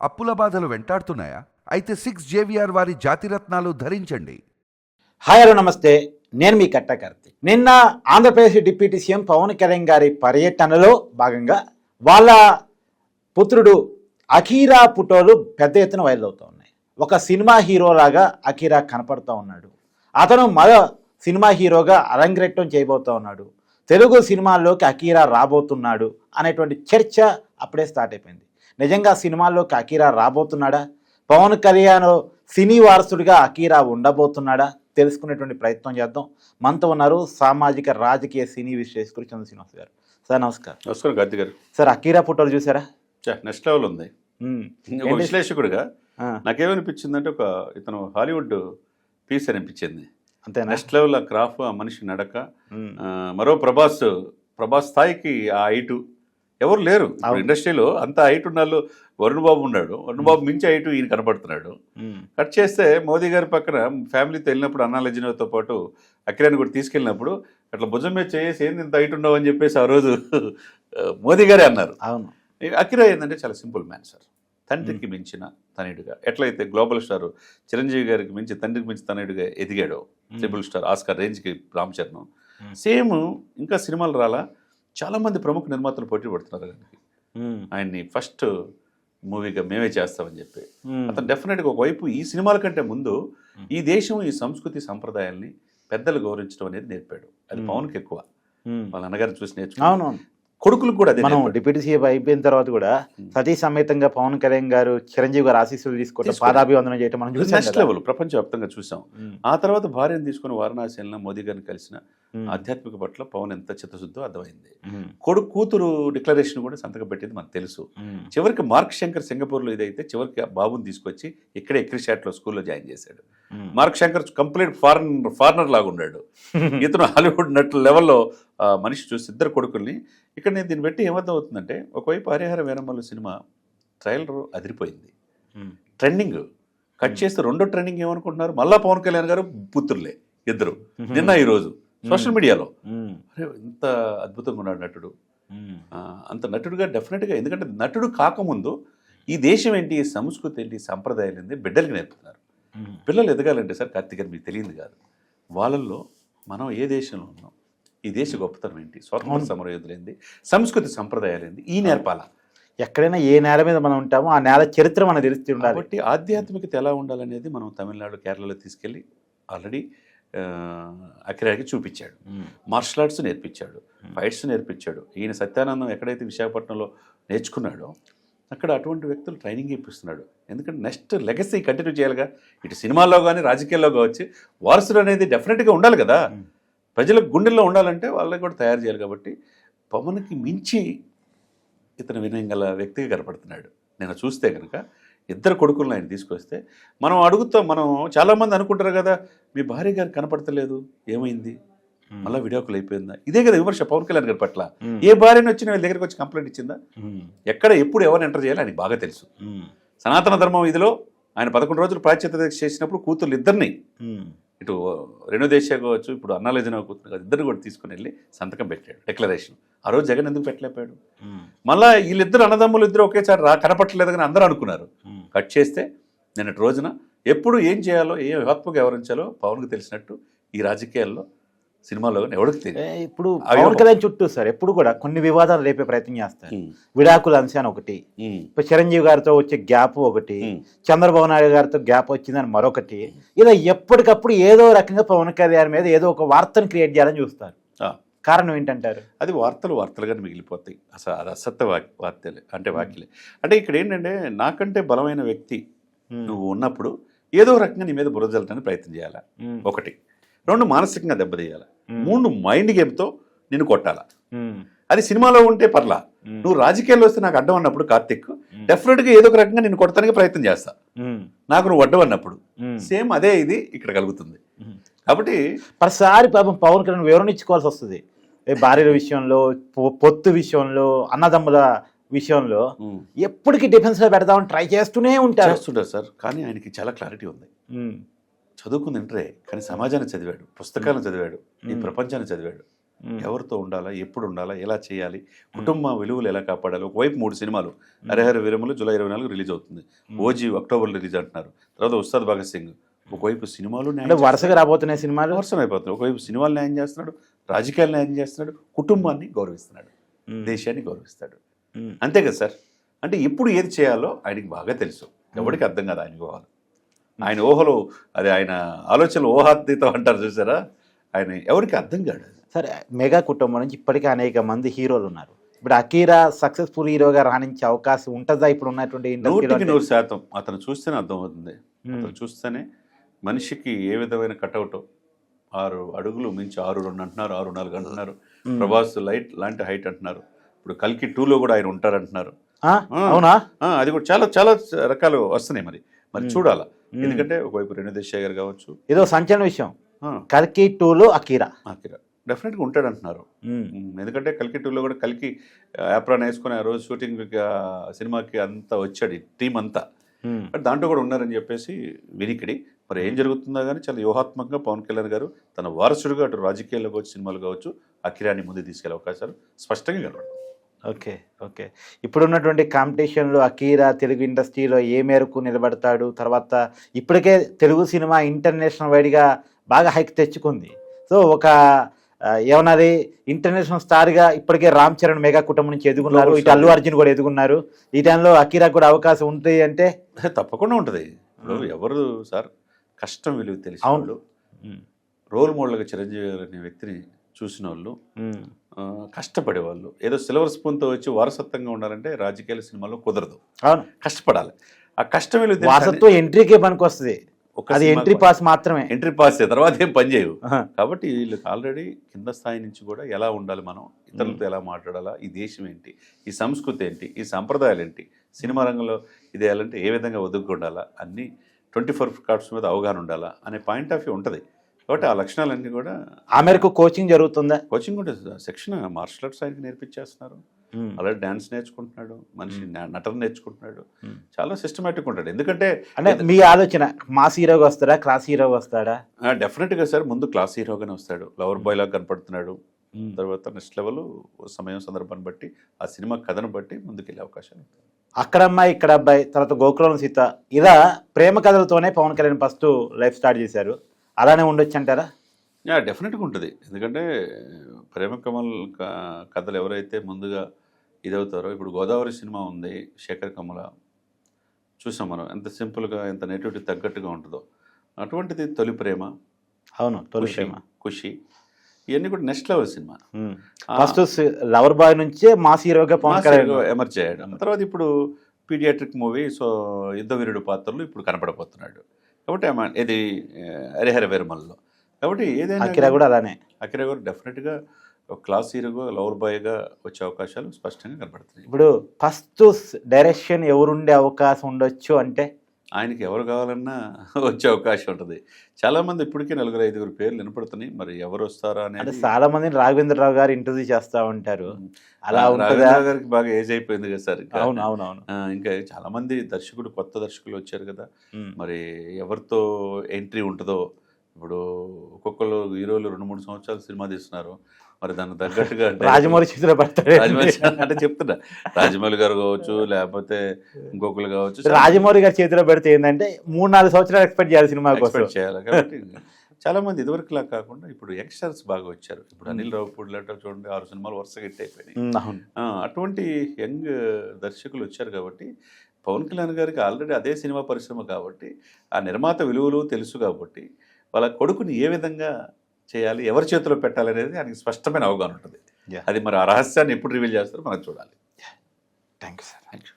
అప్పుల బాధలు వెంటాడుతున్నాయా? అయితే సిక్స్ జేవిఆర్ వారి జాతిరత్నాలు ధరించండి. హాయ్ హలో నమస్తే. నేను మీ కట్ట కార్తీక్. నిన్న ఆంధ్రప్రదేశ్ డిప్యూటీ సీఎం పవన్ కళ్యాణ్ గారి పర్యటనలో భాగంగా వాళ్ళ పుత్రుడు అఖీరా ఫోటోలు పెద్ద ఎత్తున వైరల్ అవుతూ ఉన్నాయి ఒక సినిమా హీరోలాగా అఖీరా కనపడుతూ ఉన్నాడు. అతను మరో సినిమా హీరోగా అరంగేట్రం చేయబోతూ ఉన్నాడు. తెలుగు సినిమాల్లోకి అఖీరా రాబోతున్నాడు అనేటువంటి చర్చ అప్పుడే స్టార్ట్ అయిపోయింది. నిజంగా సినిమాల్లోకి అకీరా రాబోతున్నాడా? పవన్ కళ్యాణ్ సినీ వారసుడిగా అకీరా ఉండబోతున్నాడా? తెలుసుకునేటువంటి ప్రయత్నం చేద్దాం. మనతో ఉన్నారు సామాజిక రాజకీయ సినీ విశ్లేషకుడు చంద్ర శ్రీనివాస్ గారు. సార్ నమస్కారం. నమస్కారం కార్తీక్ గారు. సార్ అకీరా ఫోటోలు చూసారా నెక్స్ట్ లెవెల్ ఉంది? విశ్లేషకుడిగా ఆ, నాకేమనిపించిందంటే ఒక ఇతను హాలీవుడ్ పీస్ అనిపించింది. అంతేనా? నెక్స్ట్ లెవెల్ ఆ క్రాఫ్ ఆ మనిషి నడక. మరో ప్రభాస్ ప్రభాస్ స్థాయికి ఆ హైటు ఎవరు లేరు. ఇండస్ట్రీలో అంత హైట్ ఉన్న వాళ్ళు వరుణ్ బాబు ఉన్నాడు. వరుణ్ బాబు మించి హైటు ఈయన కనపడుతున్నాడు. కట్ చేస్తే మోదీ గారి పక్కన ఫ్యామిలీతో వెళ్ళినప్పుడు అన్నా లజ్జనతో పాటు అఖిరాన్ని కూడా తీసుకెళ్ళినప్పుడు అట్లా భుజం మీద చేసి ఏంది ఇంత హైట్ ఉండవు అని చెప్పేసి ఆ రోజు మోదీ గారే అన్నారు. అవును. అకిరా ఏంటంటే చాలా సింపుల్ మ్యాన్ సార్. తండ్రికి మించిన తనయుడిగా. ఎట్లయితే గ్లోబల్ స్టార్ చిరంజీవి గారికి మించి తండ్రికి మించి తనయుడిగా ఎదిగాడో ట్రిపుల్ స్టార్ ఆస్కార్ రేంజ్కి రామ్ చరణ్. సేమ్ ఇంకా సినిమాలు రాలా. చాలా మంది ప్రముఖ నిర్మాతలు పోటీ పడుతున్నారు ఆయనకి. ఆయన్ని ఫస్ట్ మూవీగా మేమే చేస్తామని చెప్పి. అతను డెఫినెట్గా ఒకవైపు ఈ సినిమాల కంటే ముందు. ఈ దేశం ఈ సంస్కృతి సంప్రదాయాల్ని పెద్దలు గౌరవించడం అనేది నేర్పాడు అది. పవన్కి ఎక్కువ. వాళ్ళ అన్నగారిని చూసి నేర్చుకున్నాడు కొడుకులకు కూడా మనం. డిప్యూటీ సీఎం అయిపోయిన తర్వాత కూడా. సతీ సమేతంగా పవన్ కళ్యాణ్ గారు చిరంజీవి గారు ఆశీస్సులు తీసుకోవడం. పాదాభివందనం చేయటం మనం చూసాం నెక్స్ట్. లెవెల్ ప్రపంచవ్యాప్తంగా చూసాం. ఆ తర్వాత భార్యను తీసుకుని వారణాసి వెళ్ళిన మోదీ గారిని కలిసిన. ఆధ్యాత్మిక పట్ల పవన్ ఎంత చిత్తశుద్ధో అర్థమైంది. కొడుకు కూతురు డిక్లరేషన్ కూడా సంతకం పెట్టింది మనకు తెలుసు. చివరికి మార్క్ శంకర్ సింగపూర్లో ఇదైతే చివరికి ఆ బాబుని తీసుకొచ్చి ఇక్కడే ఎక్రిషాట్లో స్కూల్లో జాయిన్ చేశాడు. Mark Shankar complete foreign foreigner లాగా ఉన్నాడు ఇతను హాలీవుడ్ నటు లెవెల్లో మనిషి చూసి ఇద్దరు కొడుకుల్ని ఇక్కడ నేను దీన్ని బట్టి ఏమర్థం అవుతుందంటే ఒకవైపు హరిహర వీరమ్మల సినిమా ట్రైలర్ అదిరిపోయింది. ట్రెండింగ్. కట్ చేస్తే రెండో ట్రెండింగ్ ఏమనుకుంటున్నారు? మళ్ళా పవన్ కళ్యాణ్ గారు పుత్రులే ఇద్దరు. నిన్న ఈ రోజు. సోషల్ మీడియాలో. అరే ఇంత అద్భుతంగా ఉన్నాడు నటుడు. అంత నటుడుగా డెఫినెట్గా ఎందుకంటే నటుడు కాకముందు ఈ దేశం ఏంటి ఈ సంస్కృతి ఏంటి సంప్రదాయాలు ఏంటి బిడ్డలకి నేర్పుతున్నారు. పిల్లలు ఎదగాలంటే సార్ కార్తీక్ మీకు తెలియదు కాదు. వాళ్ళల్లో మనం ఏ దేశంలో ఉన్నాం? ఈ దేశ గొప్పతనం ఏంటి? స్వాతంత్ర అవును. సమరయోధులు ఏంది సంస్కృతి సంప్రదాయాలు ఏంది ఈ నేర్పాల. ఎక్కడైనా ఏ నేల మీద మనం ఉంటామో ఆ నేల చరిత్ర మనకు తెలిసి ఉండాలి. కాబట్టి ఆధ్యాత్మికత ఎలా ఉండాలనేది మనం తమిళనాడు కేరళలో తీసుకెళ్ళి ఆల్రెడీ అఖిరాకి చూపించాడు. మార్షల్ ఆర్ట్స్ నేర్పించాడు ఫైట్స్ నేర్పించాడు. ఈయన సత్యానందం ఎక్కడైతే విశాఖపట్నంలో నేర్చుకున్నాడో అక్కడ అటువంటి వ్యక్తులు ట్రైనింగ్ ఇప్పిస్తున్నాడు. ఎందుకంటే నెక్స్ట్ లెగసీ కంటిన్యూ చేయాలిగా. ఇటు సినిమాల్లో కానీ రాజకీయాల్లో కావచ్చు వారసుడు అనేది డెఫినెట్గా ఉండాలి కదా. ప్రజలకు గుండెల్లో ఉండాలంటే వాళ్ళకి కూడా తయారు చేయాలి కాబట్టి పవన్కి మించి ఇతను వినయం గల వ్యక్తిగా కనపడుతున్నాడు నేను చూస్తే కనుక ఇద్దరు కొడుకులను ఆయన తీసుకొస్తే మనం అడుగుతాం మనం చాలామంది అనుకుంటారు కదా మీ భార్య గారు కనపడతలేదు ఏమైంది. మళ్ళీ వీడియో కాల్ అయిపోయిందా ఇదే కదా విమర్శ పవన్ కళ్యాణ్ గారి పట్ల. ఏ భార్యని వచ్చిన వీళ్ళ దగ్గరికి వచ్చి కంప్లైంట్ ఇచ్చిందా. ఎక్కడ ఎప్పుడు ఎవరిని ఎంటర్ చేయాలి ఆయనకి బాగా తెలుసు. సనాతన ధర్మం ఇదిలో ఆయన పదకొండు రోజులు ప్రాచ్యత చేసినప్పుడు కూతుర్లు ఇద్దరిని. ఇటు రెండు దేశాలు కావచ్చు ఇప్పుడు అన్నాలజన కూతురు ఇద్దరు కూడా తీసుకుని వెళ్ళి సంతకం పెట్టాడు డిక్లరేషన్ ఆ రోజు జగన్ ఎందుకు పెట్టలేపాడు ఉమ్. మళ్ళా వీళ్ళిద్దరు అన్నదమ్ములు ఇద్దరు ఒకేసారి రా కనపట్టలేదు కానీ అందరూ అనుకున్నారు. కట్ చేస్తే నిన్నటి రోజున ఎప్పుడు ఏం చేయాలో ఏ వ్యూహాత్మక వ్యవహరించాలో పవన్కి తెలిసినట్టు ఈ రాజకీయాల్లో సినిమాలో ఎవరికి తెలియదు ఇప్పుడు పవన్ కళ్యాణ్ చుట్టూ సార్ ఎప్పుడు కూడా కొన్ని వివాదాలు రేపే ప్రయత్నం చేస్తారు విడాకుల అంశాన్ని ఒకటి. ఇప్పుడు చిరంజీవి గారితో వచ్చే గ్యాప్ ఒకటి. చంద్రబాబు నాయుడు గారితో గ్యాప్ వచ్చిందని మరొకటి ఇలా ఎప్పటికప్పుడు ఏదో రకంగా పవన్ కళ్యాణ్ మీద ఏదో ఒక వార్తను క్రియేట్ చేయాలని చూస్తారు. కారణం ఏంటంటారు? అది వార్తలు వార్తలుగా మిగిలిపోతాయి. అసలు అది అసత్య వార్తలే అంటే వాక్యలే. అంటే ఇక్కడ ఏంటంటే నాకంటే బలమైన వ్యక్తి నువ్వు ఉన్నప్పుడు ఏదో రకంగా నీ మీద బురద జల్లడానికి ప్రయత్నం చేయాలి. ఒకటి. రెండు మానసికంగా దెబ్బతీయాలి. మూడు మైండ్ గేమ్తో నిన్ను కొట్టాల. అది సినిమాలో ఉంటే పర్లా. నువ్వు రాజకీయాల్లో వస్తే నాకు అడ్డం అన్నప్పుడు కార్తిక్. డెఫినెట్గా ఏదో ఒక రకంగా నేను కొడతానికి ప్రయత్నం చేస్తా. నాకు నువ్వు అడ్డం అన్నప్పుడు. సేమ్ అదే ఇది ఇక్కడ కలుగుతుంది. కాబట్టి ప్రతిసారి పాపం పవన్ కళ్యాణ్ వివరణ ఇచ్చుకోవాల్సి వస్తుంది భార్యల విషయంలో పొత్తు విషయంలో అన్నదమ్ముల విషయంలో ఎప్పటికీ డిఫెన్స్లో పెడదామని ట్రై చేస్తూనే ఉంటారు చేస్తుంటారు సార్ కానీ ఆయనకి చాలా క్లారిటీ ఉంది. చదువుకుంది ఇంటరే కానీ సమాజాన్ని చదివాడు పుస్తకాలను చదివాడు ఈ. ప్రపంచాన్ని చదివాడు. ఎవరితో ఉండాలా ఎప్పుడు ఉండాలా ఎలా చేయాలి కుటుంబ విలువలు ఎలా కాపాడాలి ఒకవైపు మూడు సినిమాలు హరిహర వీరములు జూలై ఇరవై నాలుగు రిలీజ్ అవుతుంది. ఓజీ అక్టోబర్ రిలీజ్ అంటున్నారు. తర్వాత ఉస్తాద్ భగత్ సింగ్ ఒకవైపు సినిమాలు వరుసగా రాబోతున్నాయి సినిమాలు. వరుసగా అయిపోతుంది ఒకవైపు సినిమాలు న్యాయం చేస్తున్నాడు రాజకీయాలు న్యాయం చేస్తున్నాడు కుటుంబాన్ని గౌరవిస్తున్నాడు. దేశాన్ని గౌరవిస్తాడు. అంతే కదా సార్? అంటే ఎప్పుడు ఏది చేయాలో ఆయనకి బాగా తెలుసు. ఎవరికి అర్థం కాదు ఆయన ఊహలు ఆయన ఊహలు అది ఆయన ఆలోచనలు ఊహాతీతం అంటారు చూసారా ఆయన ఎవరికి అర్థం కాడు అది. సరే మెగా కుటుంబం నుంచి ఇప్పటికే అనేక మంది హీరోలు ఉన్నారు ఇప్పుడు అకీరా సక్సెస్ఫుల్ హీరోగా రాణించే అవకాశం ఉంటుందా ఇప్పుడు ఉన్నటువంటి నూటికి నూరు శాతం అతను చూస్తేనే అర్థమవుతుంది. అతను చూస్తేనే మనిషికి ఏ విధమైన కటౌట్ ఆరు అడుగులు మించి ఆరు రెండు అంటున్నారు ఆరు నాలుగు అంటున్నారు. ప్రభాస్ లైట్ లాంటి హైట్ అంటున్నారు ఇప్పుడు కల్కి టూలో కూడా ఆయన ఉంటారంటున్నారు. అవునా అది కూడా చాలా చాలా రకాలు వస్తున్నాయి మరి మరి. చూడాలా. ఎందుకంటే ఒకవైపు రేణుదేశాయ్ గారు కావచ్చు ఏదో సంచలన విషయం. కల్కి టూలో అకీరా ఆకిరా డెఫినెట్గా ఉంటాడు అంటున్నారు మ్మ్. మ్మ్. ఎందుకంటే కల్కి టూలో కూడా కల్కి యాప్రాన్ వేసుకుని ఆ రోజు షూటింగ్ సినిమాకి అంతా వచ్చాడు టీం అంతా. బట్ దాంట్లో కూడా ఉన్నారని చెప్పేసి వినికిడి. మరి ఏం జరుగుతుందో కానీ చాలా వ్యూహాత్మకంగా పవన్ కళ్యాణ్ గారు తన వారసుడుగా అటు రాజకీయాల్లో కావచ్చు సినిమాలు కావచ్చు అఖిరాన్ని ముందు తీసుకెళ్ళే అవకాశాలు స్పష్టంగా కనబడతాయి. Okay okay. ఇప్పుడున్నటువంటి కాంపిటీషన్లో అకీరా తెలుగు ఇండస్ట్రీలో ఏ మేరకు నిలబడతాడు? తర్వాత ఇప్పటికే తెలుగు సినిమా ఇంటర్నేషనల్ వైడ్గా బాగా హైక్ తెచ్చుకుంది. సో ఒక ఏమన్నది? ఇంటర్నేషనల్ స్టార్గా ఇప్పటికే రామ్ చరణ్ మెగా కుటుంబం నుంచి ఎదుగున్నారు. ఇటు అల్లు అర్జున్ కూడా ఎదుగున్నారు. ఈ టైంలో అకీరా కూడా అవకాశం ఉంటుంది అంటే? తప్పకుండా ఉంటుంది. ఇప్పుడు ఎవరు సార్? కష్టం విలువ తెలిసిన అవును. రోల్ మోడల్గా చిరంజీవి గారు అనే వ్యక్తిని చూసిన వాళ్ళు. కష్టపడేవాళ్ళు. ఏదో సిల్వర్ స్పూన్తో వచ్చి వారసత్వంగా ఉండాలంటే రాజకీయాల సినిమాలో కుదరదు. అవును. కష్టపడాలి. ఆ కష్టం విలువ తెలిసిన- వారసత్వం ఎంట్రీకే పనికి వస్తుంది అది ఎంట్రీ పాస్ మాత్రమే. ఎంట్రీ పాస్ తర్వాత ఏం పని చేయవు. కాబట్టి వీళ్ళకి ఆల్రెడీ కింద స్థాయి నుంచి కూడా ఎలా ఉండాలి మనం ఇతరులతో ఎలా మాట్లాడాలా ఈ దేశం ఏంటి ఈ సంస్కృతి ఏంటి ఈ సంప్రదాయాలు ఏంటి సినిమా రంగంలో ఇది వేయాలంటే ఏ విధంగా ఒదుగు ఉండాలా అన్నీ ట్వంటీ ఫోర్ కార్డ్స్ మీద అవగాహన ఉండాలా అనే పాయింట్ ఆఫ్ వ్యూ ఉంటుంది. కాబట్టి ఆ లక్షణాలన్నీ కూడా ఆ మేరకు కోచింగ్ జరుగుతుందా? కోచింగ్ కూడా సెక్షన్ మార్షల్ ఆర్ట్స్ ఆయనకి నేర్పించేస్తున్నారు. అలాగే డ్యాన్స్ నేర్చుకుంటున్నాడు మనిషి నా- నటన నేర్చుకుంటున్నాడు. మ్మ్. చాలా సిస్టమేటిక్ ఉంటాడు. ఎందుకంటే అంటే మీ ఆలోచన మాస్ హీరోగా వస్తాడా క్రాస్ హీరోగా వస్తాడా? డెఫినెట్గా సార్ ముందు క్లాస్ హీరోగానే వస్తాడు. లవర్ బాయ్ లాగా కనపడుతున్నాడు. తర్వాత నెక్స్ట్ లెవెల్ సమయం సందర్భాన్ని బట్టి ఆ సినిమా కథను బట్టి ముందుకెళ్ళే అవకాశాలు ఉంటాయి. అక్కడ అమ్మాయి ఇక్కడ అబ్బాయి తర్వాత గోకులం సీత ఇలా ప్రేమ కథలతోనే Pawan Kalyan first life start చేశారు. అలానే ఉండొచ్చు అంటారా యా డెఫినెట్గా ఉంటుంది. ఎందుకంటే ప్రేమ కమల్ కథలు ఎవరైతే ముందుగా ఇదవుతారో ఇప్పుడు గోదావరి సినిమా ఉంది శేఖర్ కమల. చూసాం మనం ఎంత సింపుల్గా ఎంత నెటివిటీ తగ్గట్టుగా ఉంటుందో. అటువంటిది తొలి ప్రేమ. అవును తొలి ప్రేమ. ఖుషి. ఇవన్నీ కూడా next level cinema. First lover boy నుంచే మాస్ హీరోగా ఎమర్జ్ అయ్యాడు. తర్వాత ఇప్పుడు పీడియాట్రిక్ మూవీ సో యుద్ధవీరుడు పాత్రలు ఇప్పుడు కనపడబోతున్నాడు. కాబట్టి ఇది హరిహర వీరమల్లో కాబట్టి ఏదైనా అకిరా కూడా అలానే. అకిరా గారు డెఫినెట్గా ఒక క్లాస్ హీరోగా లవర్ బాయ్గా వచ్చే అవకాశాలు స్పష్టంగా కనపడుతున్నాయి. ఇప్పుడు ఫస్ట్ డైరెక్షన్ ఎవరుండే అవకాశం ఉండొచ్చు అంటే ఆయనకి ఎవరు కావాలన్నా వచ్చే అవకాశం ఉంటుంది. చాలా మంది ఇప్పటికే నలుగురు ఐదుగురు పేర్లు వినపడుతున్నాయి. మరి ఎవరు వస్తారా అంటే అనేది చాలా మందిని రాఘవేంద్రరావు గారు ఇంటర్వ్యూ చేస్తా ఉంటారు. అలా రా- ఉంటుందా? రాఘవేంద్ర గారికి బాగా ఏజ్ అయిపోయింది కదా సార్ ఇంకా. అవును అవును అవును. ఆ, ఇంకా చాలా మంది దర్శకుడు కొత్త దర్శకులు వచ్చారు కదా. మరి ఎవరితో ఎంట్రీ ఉంటుందో ఇప్పుడు ఒక్కొక్కరు హీరోలు రెండు మూడు సంవత్సరాలు సినిమా తీస్తున్నారు. మరి దానికి తగ్గట్టుగా అంటే- రాజమౌళి చేతిలో పడతాడు రాజమౌళి అంటే చెప్తున్నా. రాజమౌళి గారు కావచ్చు లేకపోతే ఇంకొకరు కావచ్చు రాజమౌళి గారి చేతిలో పెడితే ఏంటంటే మూడు నాలుగు సంవత్సరాలు ఎక్స్పెక్ట్ చేయాలి సినిమా కోసం. ఎక్స్పెక్ట్ చేయాలి కాబట్టి చాలా మంది ఇదివరకులా కాకుండా ఇప్పుడు యంగ్స్టర్స్ బాగా వచ్చారు. ఇప్పుడు అనిల్ రావుపూడి లెటర్ చూడండి ఆరు సినిమాలు వరుసగా హిట్ అయిపోయినాయి. ఆ, అటువంటి యంగ్ దర్శకులు వచ్చారు కాబట్టి పవన్ కళ్యాణ్ గారికి ఆల్రెడీ అదే సినిమా పరిశ్రమ కాబట్టి ఆ నిర్మాత విలువలు తెలుసు కాబట్టి వాళ్ళ కొడుకుని ఏ విధంగా చేయాలి ఎవరి చేతిలో పెట్టాలి అనేది ఆయనకి స్పష్టమైన అవగాహన ఉంటుంది. అది మరి ఆ రహస్యాన్ని ఎప్పుడు రివీల్ చేస్తారో మనం చూడాలి. Thank you sir thank you